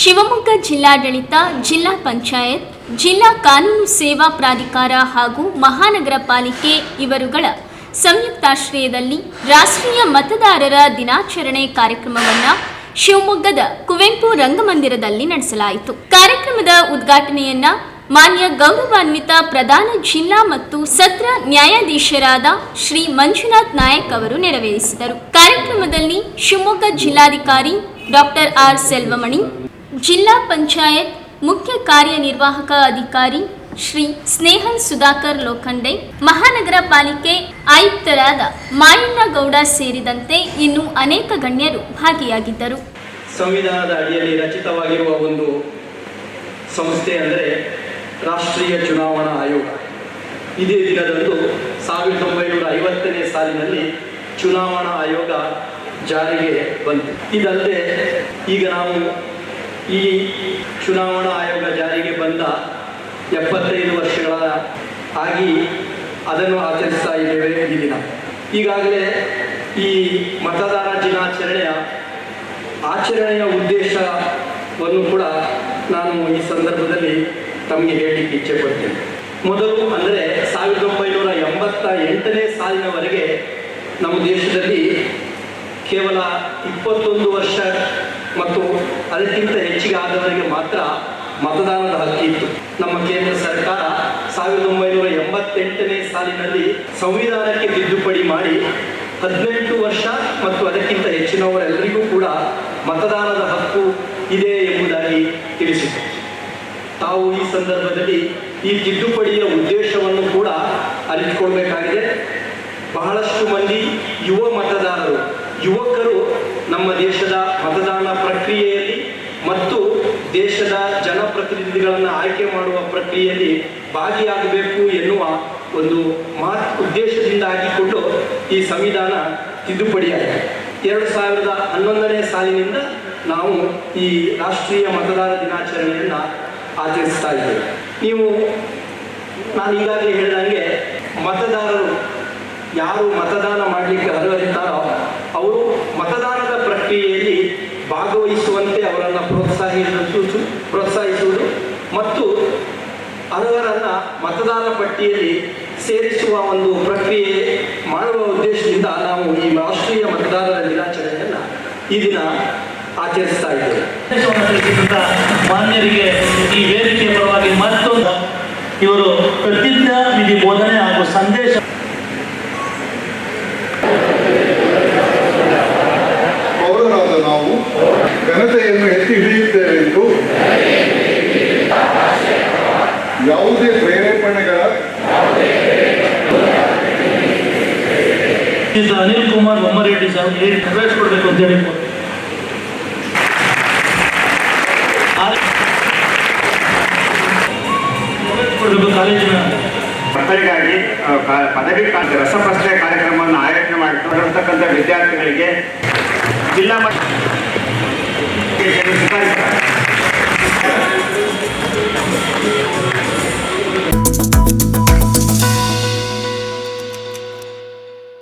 ಶಿವಮೊಗ್ಗ ಜಿಲ್ಲಾಡಳಿತ, ಜಿಲ್ಲಾ ಪಂಚಾಯತ್, ಜಿಲ್ಲಾ ಕಾನೂನು ಸೇವಾ ಪ್ರಾಧಿಕಾರ ಹಾಗೂ ಮಹಾನಗರ ಪಾಲಿಕೆ ಇವರುಗಳ ಸಂಯುಕ್ತಾಶ್ರಯದಲ್ಲಿ ರಾಷ್ಟ್ರೀಯ ಮತದಾರರ ದಿನಾಚರಣೆ ಕಾರ್ಯಕ್ರಮವನ್ನು ಶಿವಮೊಗ್ಗದ ಕುವೆಂಪು ರಂಗಮಂದಿರದಲ್ಲಿ ನಡೆಸಲಾಯಿತು. ಕಾರ್ಯಕ್ರಮದ ಉದ್ಘಾಟನೆಯನ್ನ ಮಾನ್ಯ ಗೌರವಾನ್ವಿತ ಪ್ರಧಾನ ಜಿಲ್ಲಾ ಮತ್ತು ಸತ್ರ ನ್ಯಾಯಾಧೀಶರಾದ ಶ್ರೀ ಮಂಜುನಾಥ್ ನಾಯಕ್ ಅವರು ನೆರವೇರಿಸಿದರು. ಕಾರ್ಯಕ್ರಮದಲ್ಲಿ ಶಿವಮೊಗ್ಗ ಜಿಲ್ಲಾಧಿಕಾರಿ ಡಾಕ್ಟರ್ ಆರ್. ಸೆಲ್ವಮಣಿ ಜಿಲ್ಲಾ ಪಂಚಾಯತ್ ಮುಖ್ಯ ಕಾರ್ಯನಿರ್ವಾಹಕ ಅಧಿಕಾರಿ ಶ್ರೀ ಸ್ನೇಹಲ್ ಸುಧಾಕರ್ ಲೋಖಂಡೆ, ಮಹಾನಗರ ಪಾಲಿಕೆ ಆಯುಕ್ತರಾದ ಮಾಯಣ್ಣ ಗೌಡ ಸೇರಿದಂತೆ ಇನ್ನು ಅನೇಕ ಗಣ್ಯರು ಭಾಗಿಯಾಗಿದ್ದರು. ಸಂವಿಧಾನದ ಅಡಿಯಲ್ಲಿ ರಚಿತವಾಗಿರುವ ಒಂದು ಸಂಸ್ಥೆ ಅಂದರೆ ರಾಷ್ಟ್ರೀಯ ಚುನಾವಣಾ ಆಯೋಗ. ಇದೇ ದಿನದಂದು ಸಾವಿರದ ಒಂಬೈನೂರ ಐವತ್ತನೇ ಸಾಲಿನಲ್ಲಿ ಚುನಾವಣಾ ಆಯೋಗ ಜಾರಿಗೆ ಬಂತು ಇದಲ್ಲದೆ ಈಗ ನಾವು ಈ ಚುನಾವಣಾ ಆಯೋಗ ಜಾರಿಗೆ ಬಂದ ಎಪ್ಪತ್ತೈದು ವರ್ಷಗಳ ಆಗಿ ಅದನ್ನು ಆಚರಿಸ್ತಾ ಇದ್ದೇವೆ ಈ ದಿನ. ಈಗಾಗಲೇ ಈ ಮತದಾರ ದಿನಾಚರಣೆಯ ಆಚರಣೆಯ ಉದ್ದೇಶವನ್ನು ಕೂಡ ನಾನು ಈ ಸಂದರ್ಭದಲ್ಲಿ ತಮಗೆ ಹೇಳಲಿಕ್ಕೆ ಇಚ್ಛೆ ಪಡ್ತೇನೆ. ಮೊದಲು ಅಂದರೆ ಸಾವಿರದ ಒಂಬೈನೂರ ಎಂಬತ್ತ ಎಂಟನೇ ಸಾಲಿನವರೆಗೆ ನಮ್ಮ ದೇಶದಲ್ಲಿ ಕೇವಲ ಇಪ್ಪತ್ತೊಂದು ವರ್ಷ ಮತ್ತು ಅದಕ್ಕಿಂತ ಹೆಚ್ಚಿಗೆ ಆದವರಿಗೆ ಮಾತ್ರ ಮತದಾನದ ಹಕ್ಕಿತ್ತು ನಮ್ಮ ಕೇಂದ್ರ ಸರ್ಕಾರ ಸಾವಿರದ ಒಂಬೈನೂರ ಎಂಬತ್ತೆಂಟನೇ ಸಾಲಿನಲ್ಲಿ ಸಂವಿಧಾನಕ್ಕೆ ತಿದ್ದುಪಡಿ ಮಾಡಿ ಹದಿನೆಂಟು ವರ್ಷ ಮತ್ತು ಅದಕ್ಕಿಂತ ಹೆಚ್ಚಿನವರೆಲ್ಲರಿಗೂ ಕೂಡ ಮತದಾನದ ಹಕ್ಕು ಇದೆ ಎಂಬುದಾಗಿ ತಿಳಿಸಿತು ತಾವು ಈ ಸಂದರ್ಭದಲ್ಲಿ ಈ ತಿದ್ದುಪಡಿಯ ಉದ್ದೇಶವನ್ನು ಕೂಡ ಅರಿತುಕೊಳ್ಬೇಕಾಗಿದೆ. ಬಹಳಷ್ಟು ಮಂದಿ ಯುವ ಮತದಾರರು, ಯುವಕರು ನಮ್ಮ ದೇಶದ ಮತದಾನ ಪ್ರಕ್ರಿಯೆಯಲ್ಲಿ ಮತ್ತು ದೇಶದ ಜನಪ್ರತಿನಿಧಿಗಳನ್ನು ಆಯ್ಕೆ ಮಾಡುವ ಪ್ರಕ್ರಿಯೆಯಲ್ಲಿ ಭಾಗಿಯಾಗಬೇಕು ಎನ್ನುವ ಒಂದು ಮಾ ಉದ್ದೇಶದಿಂದ ಹಾಕಿಕೊಂಡು ಈ ಸಂವಿಧಾನ ತಿದ್ದುಪಡಿಯಾಗಿದೆ. ಎರಡು ಸಾವಿರದ ಹನ್ನೊಂದನೇ ಸಾಲಿನಿಂದ ನಾವು ಈ ರಾಷ್ಟ್ರೀಯ ಮತದಾರ ದಿನಾಚರಣೆಯನ್ನು ಆಚರಿಸ್ತಾ ಇದ್ದೇವೆ. ನೀವು, ನಾನು ಈಗಾಗಲೇ ಹೇಳಿದಂಗೆ ಮತದಾರರು ಯಾರು ಮತದಾನ ಮಾಡಲಿಕ್ಕೆ ಅರ್ಹರಿದ್ದಾರೋ ಅವರು ಮತದಾನದ ಪ್ರಕ್ರಿಯೆಯಲ್ಲಿ ಭಾಗವಹಿಸುವಂತೆ ಅವರನ್ನು ಪ್ರೋತ್ಸಾಹಿಸುವುದು ಪ್ರೋತ್ಸಾಹಿಸುವುದು ಮತ್ತು ಅರ್ಹರನ್ನು ಮತದಾರ ಪಟ್ಟಿಯಲ್ಲಿ ಸೇರಿಸುವ ಒಂದು ಪ್ರಕ್ರಿಯೆ ಮಾಡುವ ಉದ್ದೇಶದಿಂದ ನಾವು ಈ ರಾಷ್ಟ್ರೀಯ ಮತದಾರರ ದಿನಾಚರಣೆಯನ್ನು ಈ ದಿನ ಆಚರಿಸ್ತಾ ಇದ್ದೇವೆ. ಮಾನ್ಯರಿಗೆ ಈ ವೇದಿಕೆಯ ಪರವಾಗಿ ಮತ್ತೊಂದು ಇವರು ಪ್ರತಿಜ್ಞಾ ಪ್ರೇರೇಪಣೆಗಳ ಅನಿಲ್ ಕುಮಾರ್ ಬೊಮ್ಮರೆಡ್ಡಿ ಸರ್ ಹೇಳಿ ನೆರವೇರಿಸಿಕೊಡ್ಬೇಕು ಅಂತ ಹೇಳಿ ಕಾಲೇಜಿನ. ಮಕ್ಕಳಿಗಾಗಿ ಪದವಿ ರಸಪ್ರಶ್ನೆ ಕಾರ್ಯಕ್ರಮವನ್ನು ಆಯೋಜನೆ ಮಾಡಿರ್ತಕ್ಕಂಥ ವಿದ್ಯಾರ್ಥಿಗಳಿಗೆ ಜಿಲ್ಲಾ ಮಟ್ಟ